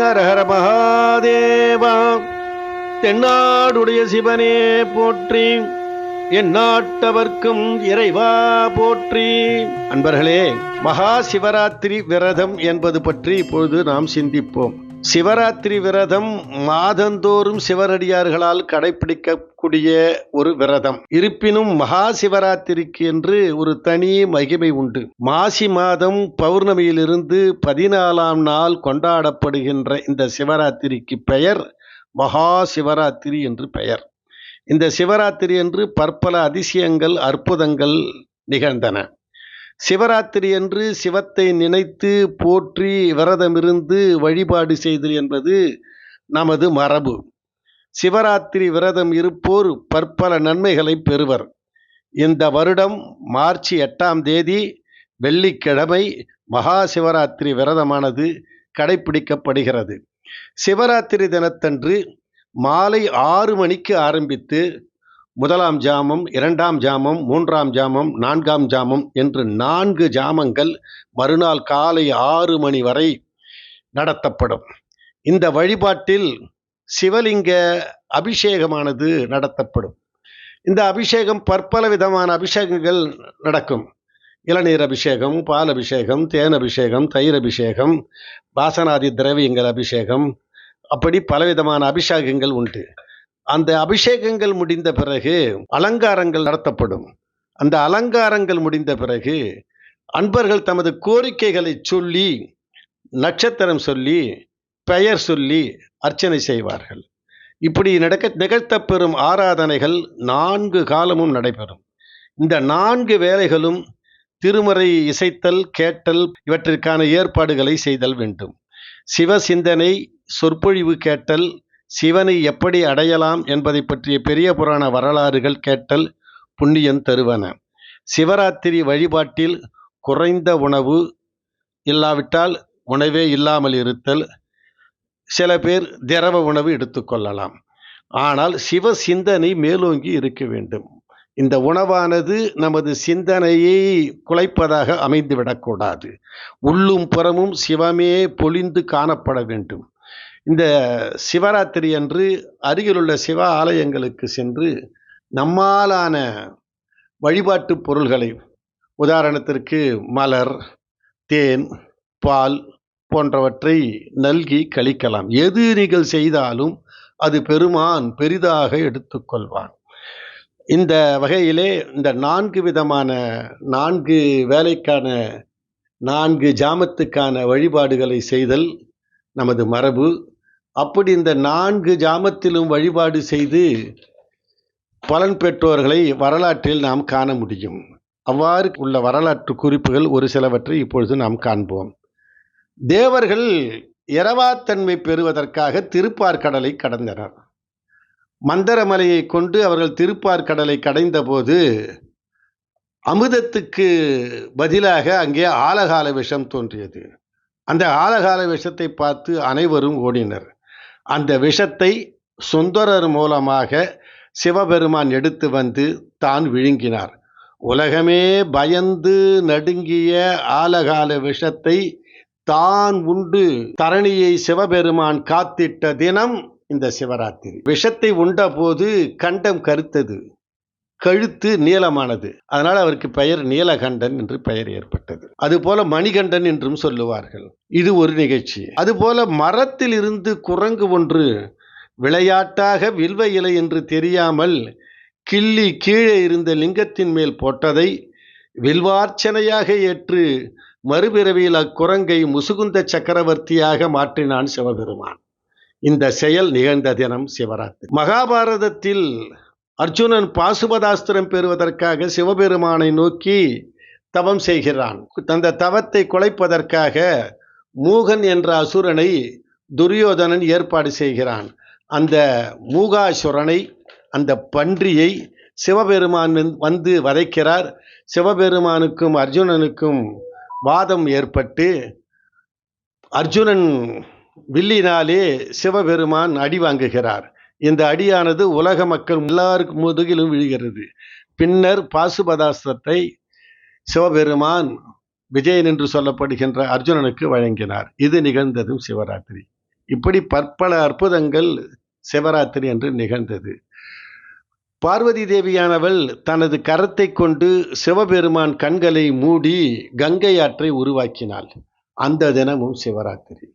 ஹரஹர மகாதேவா தென்னாடுடைய சிவனே போற்றி எந்நாட்டவர்க்கும் இறைவா போற்றி. அன்பர்களே மகா சிவராத்திரி விரதம் என்பது பற்றி இப்பொழுது நாம் சிந்திப்போம். சிவராத்திரி விரதம் மாதந்தோறும் சிவரடியார்களால் கடைபிடிக்கக்கூடிய ஒரு விரதம். இருப்பினும் மகா சிவராத்திரிக்கு என்று ஒரு தனி மகிமை உண்டு. மாசி மாதம் பௌர்ணமியிலிருந்து பதினாலாம் நாள் கொண்டாடப்படுகின்ற இந்த சிவராத்திரிக்கு பெயர் மகா சிவராத்திரி என்று பெயர். இந்த சிவராத்திரி என்று பற்பல அதிசயங்கள் அற்புதங்கள் நிகழ்ந்தன. சிவராத்திரி என்று சிவத்தை நினைத்து போற்றி விரதமிருந்து வழிபாடு செய்தல் என்பது நமது மரபு. சிவராத்திரி விரதம் இருப்போர் பற்பல நன்மைகளை பெறுவர். இந்த வருடம் மார்ச் எட்டாம் தேதி வெள்ளிக்கிழமை மகா சிவராத்திரி விரதமானது கடைபிடிக்கப்படுகிறது சிவராத்திரி தினத்தன்று மாலை ஆறு மணிக்கு ஆரம்பித்து முதலாம் ஜாமம் இரண்டாம் ஜாமம் மூன்றாம் ஜாமம் நான்காம் ஜாமம் என்று நான்கு ஜாமங்கள் மறுநாள் காலை ஆறு மணி வரை நடத்தப்படும். இந்த வழிபாட்டில் சிவலிங்க அபிஷேகமானது நடத்தப்படும். இந்த அபிஷேகம் பற்பல விதமான அபிஷேகங்கள் நடக்கும். இளநீர் அபிஷேகம் பால் அபிஷேகம் தேன் அபிஷேகம் தயிர் அபிஷேகம் வாசனாதி திரவியங்கள் அபிஷேகம். அப்படி பலவிதமான அபிஷேகங்கள் உண்டு. அந்த அபிஷேகங்கள் முடிந்த பிறகு அலங்காரங்கள் நடத்தப்படும். அந்த அலங்காரங்கள் முடிந்த பிறகு அன்பர்கள் தமது கோரிக்கைகளை சொல்லி நட்சத்திரம் சொல்லி பெயர் சொல்லி அர்ச்சனை செய்வார்கள். இப்படி நடக்க நிகழ்த்தப்பெறும் ஆராதனைகள் நான்கு காலமும் நடைபெறும். இந்த நான்கு வேலைகளும் திருமறை இசைத்தல் கேட்டல் இவற்றிற்கான ஏற்பாடுகளை செய்தல் வேண்டும். சிவ சிந்தனை சொற்பொழிவு கேட்டல் சிவனை எப்படி அடையலாம் என்பதை பற்றிய பெரிய புராண வரலாறுகள் கேட்டல் புண்ணியம் தருவன. சிவராத்திரி வழிபாட்டில் குறைந்த உணவு இல்லாவிட்டால் உணவே இல்லாமல் இருத்தல். சில பேர் திரவ உணவு எடுத்துக்கொள்ளலாம் ஆனால் சிவ சிந்தனை மேலோங்கி இருக்க வேண்டும். இந்த உணவானது நமது சிந்தனையை குலைப்பதாக அமைந்துவிடக்கூடாது உள்ளும் புறமும் சிவமே பொழிந்து காணப்பட வேண்டும். இந்த சிவராத்திரி அன்று அருகிலுள்ள சிவ ஆலயங்களுக்கு சென்று நம்மாலான வழிபாட்டு பொருள்களை உதாரணத்திற்கு மலர் தேன் பால் போன்றவற்றை நல்கி கழிக்கலாம். எது நீங்கள் செய்தாலும் அது பெருமான் பெரிதாக எடுத்துக்கொள்வான். இந்த வகையிலே இந்த நான்கு விதமான நான்கு வேலைக்கான நான்கு ஜாமத்துக்கான வழிபாடுகளை செய்தல் நமது மரபு. அப்படி இந்த நான்கு ஜாமத்திலும் வழிபாடு செய்து பலன் பெற்றோர்களை வரலாற்றில் நாம் காண முடியும். அவ்வாறு உள்ள வரலாற்று குறிப்புகள் ஒரு சிலவற்றை இப்பொழுது நாம் காண்போம். தேவர்கள் இரவாத்தன்மை பெறுவதற்காக திருப்பார்கடலை கடந்தனர். மந்தரமலையை கொண்டு அவர்கள் திருப்பார்கடலை கடைந்தபோது அமுதத்துக்கு பதிலாக அங்கே ஆலகால விஷம் தோன்றியது. அந்த ஆலகால விஷத்தை பார்த்து அனைவரும் ஓடினர். அந்த விஷத்தை சுந்தரர் மூலமாக சிவபெருமான் எடுத்து வந்து தான் விழுங்கினார். உலகமே பயந்து நடுங்கிய ஆலகால விஷத்தை தான் உண்டு. தரணியை சிவபெருமான் காத்திட்ட தினம் இந்த சிவராத்திரி. விஷத்தை உண்டபோது கண்டம் கருத்தது. கழுத்து நீளமானது. அதனால் அவருக்கு பெயர் நீலகண்டன் என்று பெயர் ஏற்பட்டது. அதுபோல மணிகண்டன் என்றும் சொல்லுவார்கள். இது ஒரு நிகழ்ச்சி. அதுபோல மரத்தில் இருந்து குரங்கு ஒன்று விளையாட்டாக வில்வ இலை என்று தெரியாமல் கிள்ளி கீழே இருந்த லிங்கத்தின் மேல் போட்டதை வில்வார்ச்சனையாக ஏற்று மறுபிறவியில் அக்குரங்கை முசுகுந்த சக்கரவர்த்தியாக மாற்றினான் சிவபெருமான். இந்த செயல் நிகழ்ந்த தினம் சிவராத்திரி. மகாபாரதத்தில் அர்ஜுனன் பாசுபதாஸ்திரம் பெறுவதற்காக சிவபெருமானை நோக்கி தவம் செய்கிறான். அந்த தவத்தை குலைப்பதற்காக மூகன் என்ற அசுரனை துரியோதனன் ஏற்பாடு செய்கிறான். அந்த மூகாசுரனை அந்த பன்றியை சிவபெருமான் வந்து- வந்து வதைக்கிறார். சிவபெருமானுக்கும் அர்ஜுனனுக்கும் வாதம் ஏற்பட்டு அர்ஜுனன் வில்லினாலே சிவபெருமான் அடி வாங்குகிறார். இந்த அடியானது உலக மக்கள் எல்லாருக்கும் முதுகிலும் விழுகிறது. பின்னர் பாசுபதாஸ்திரத்தை சிவபெருமான் விஜயன் என்று சொல்லப்படுகின்ற அர்ஜுனனுக்கு வழங்கினார். இது நிகழ்ந்ததும் சிவராத்திரி. இப்படி பற்பல அற்புதங்கள் சிவராத்திரி என்று நிகழ்ந்தது. பார்வதி தேவியானவள் தனது கரத்தை கொண்டு சிவபெருமான் கண்களை மூடி கங்கை ஆற்றை உருவாக்கினாள். அந்த தினமும் சிவராத்திரி.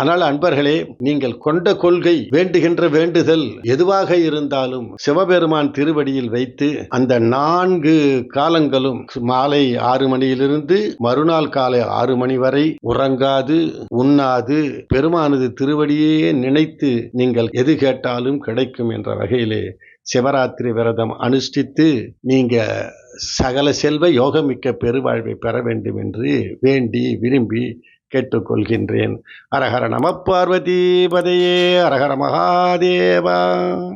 ஆனால் அன்பர்களே நீங்கள் கொண்ட கொள்கை வேண்டுகின்ற வேண்டுதல் எதுவாக இருந்தாலும் சிவபெருமான் திருவடியில் வைத்து அந்த நான்கு காலங்களும் மாலை ஆறு மணியிலிருந்து மறுநாள் காலை ஆறு மணி வரை உறங்காது உண்ணாது பெருமானது திருவடியே நினைத்து நீங்கள் எது கேட்டாலும் கிடைக்கும் என்ற வகையிலே சிவராத்திரி விரதம் அனுஷ்டித்து நீங்க சகல செல்வ யோகமிக்க பெருவாழ்வை பெற வேண்டும் என்று வேண்டி விரும்பி கேட்டுக்கொள்கின்றேன். அரஹர நம பார்வதி பதையே. அரஹர மகாதேவா.